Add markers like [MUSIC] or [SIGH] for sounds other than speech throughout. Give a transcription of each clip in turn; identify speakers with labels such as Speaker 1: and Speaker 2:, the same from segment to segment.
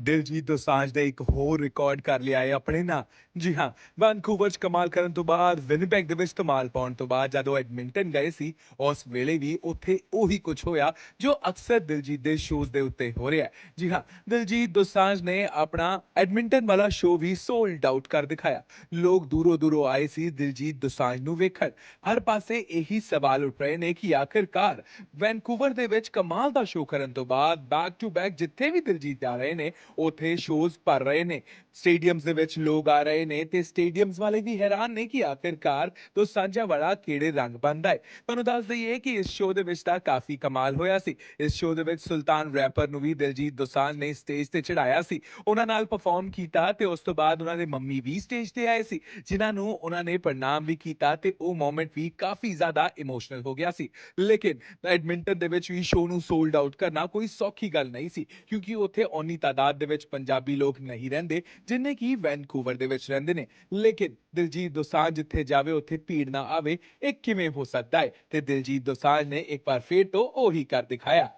Speaker 1: ਦਿਲਜੀਤ ਦੋਸਾਂਝ ਨੇ ਇੱਕ ਹੋਰ ਰਿਕਾਰਡ ਕਰ ਲਿਆ ਹੈ ਆਪਣੇ ਨਾਂ। ਜੀ ਹਾਂ, ਵੈਨਕੂਵਰ 'ਚ ਕਮਾਲ ਕਰਨ ਤੋਂ ਬਾਅਦ, ਵਿਨੀਪੈਗ ਦੇ ਵਿੱਚ ਧਮਾਲ ਪਾਉਣ ਤੋਂ ਬਾਅਦ ਜਦੋਂ ਐਡਮਿੰਟਨ ਗਏ ਸੀ, ਉਸ ਵੇਲੇ ਵੀ ਉੱਥੇ ਉਹੀ ਕੁਝ ਹੋਇਆ ਜੋ ਅਕਸਰ ਦਿਲਜੀਤ ਦੇ ਸ਼ੋਜ਼ ਦੇ ਉੱਤੇ ਹੋ ਰਿਹਾ ਹੈ। ਜੀ ਹਾਂ, ਦਿਲਜੀਤ ਦੋਸਾਂਝ ਨੇ ਆਪਣਾ ਐਡਮਿੰਟਨ ਵਾਲਾ ਸ਼ੋਅ ਵੀ ਸੋਲਡ ਆਊਟ ਕਰ ਦਿਖਾਇਆ। ਲੋਕ ਦੂਰੋਂ ਦੂਰੋਂ ਆਏ ਸੀ ਦਿਲਜੀਤ ਦੋਸਾਂਝ ਨੂੰ ਵੇਖਣ। ਹਰ ਪਾਸੇ ਇਹੀ ਸਵਾਲ ਉੱਠ ਰਹੇ ਨੇ ਕਿ ਆਖਿਰਕਾਰ ਵੈਨਕੂਵਰ ਦੇ ਵਿੱਚ ਕਮਾਲ ਦਾ ਸ਼ੋਅ ਕਰਨ ਤੋਂ ਬਾਅਦ ਬੈਕ ਟੂ ਬੈਕ ਜਿੱਥੇ ਵੀ ਦਿਲਜੀਤ ਜਾ ਰਹੇ ਨੇ ਉੱਥੇ ਸ਼ੋਜ਼ ਭਰ ਰਹੇ ਨੇ ਸਟੇਡੀਅਮਸ ਦੇ ਵਿੱਚ ਲੋਕ ਆ ਰਹੇ ਨੇ ਤੇ ਸਟੇਡੀਅਮਸ ਵਾਲੇ ਵੀ ਹੈਰਾਨ ਨੇ ਕਿ ਆਖਿਰਕਾਰ ਤੋਂ ਸਾਂਝਾ ਵਾਲਾ ਕਿਹੜੇ ਰੰਗ ਬੰਦਾ ਹੈ। ਤੁਹਾਨੂੰ ਦੱਸ ਦਈਏ ਕਿ ਇਸ ਸ਼ੋਅ ਦੇ ਵਿੱਚ ਤਾਂ ਕਾਫੀ ਕਮਾਲ ਹੋਇਆ ਸੀ। ਇਸ ਸ਼ੋਅ ਦੇ ਵਿੱਚ ਸੁਲਤਾਨ ਰੈਪਰ ਨੂੰ ਵੀ ਦਿਲਜੀਤ ਦੋਸਾਂਝ ਨੇ ਸਟੇਜ ਤੇ ਚੜਾਇਆ ਸੀ। ਉਹਨਾਂ ਨਾਲ ਪਰਫਾਰਮ ਕੀਤਾ ਤੇ ਉਸ ਤੋਂ ਬਾਅਦ ਉਹਨਾਂ ਦੇ ਮੰਮੀ ਵੀ ਸਟੇਜ ਤੇ ਆਏ ਸੀ, ਜਿਨ੍ਹਾਂ ਨੂੰ ਉਹਨਾਂ ਨੇ ਪ੍ਰਣਾਮ ਵੀ ਕੀਤਾ ਤੇ ਉਹ ਮੂਮੈਂਟ ਵੀ ਕਾਫੀ ਜ਼ਿਆਦਾ ਇਮੋਸ਼ਨਲ ਹੋ ਗਿਆ ਸੀ। ਲੇਕਿਨ ਐਡਮਿੰਟਨ ਦੇ ਵਿੱਚ ਵੀ ਸ਼ੋਅ ਨੂੰ ਸੋਲਡ ਆਊਟ ਕਰਨਾ ਕੋਈ ਸੌਖੀ ਗੱਲ ਨਹੀਂ ਸੀ, ਕਿਉਂਕਿ ਉੱਥੇ ਓਨੀ ਤਾਦਾਦ ਦੇ ਵਿੱਚ ਪੰਜਾਬੀ ਲੋਕ ਨਹੀਂ ਰਹਿੰਦੇ, ਜਿੰਨੇ ਕਿ ਵੈਨਕੂਵਰ ਦੇ ਵਿੱਚ ਰਹਿੰਦੇ ਨੇ। ਲੇਕਿਨ ਦਿਲਜੀਤ ਦੋਸਾਂਝ ਜਿੱਥੇ ਜਾਵੇ, ਉੱਥੇ ਭੀੜ ਨਾ ਆਵੇ, ਇਹ ਕਿਵੇਂ ਹੋ ਸਕਦਾ ਹੈ? ਤੇ ਦਿਲਜੀਤ ਦੋਸਾਂਝ ਨੇ ਇੱਕ ਵਾਰ ਫੇਰ ਤੋਂ ਉਹੀ ਕਰ ਦਿਖਾਇਆ।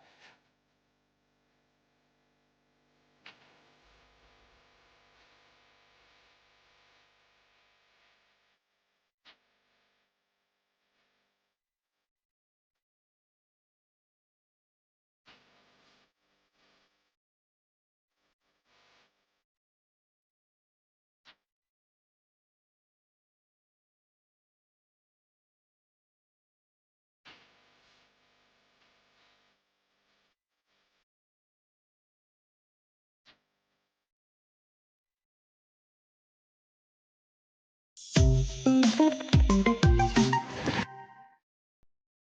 Speaker 1: Thank [LAUGHS] you.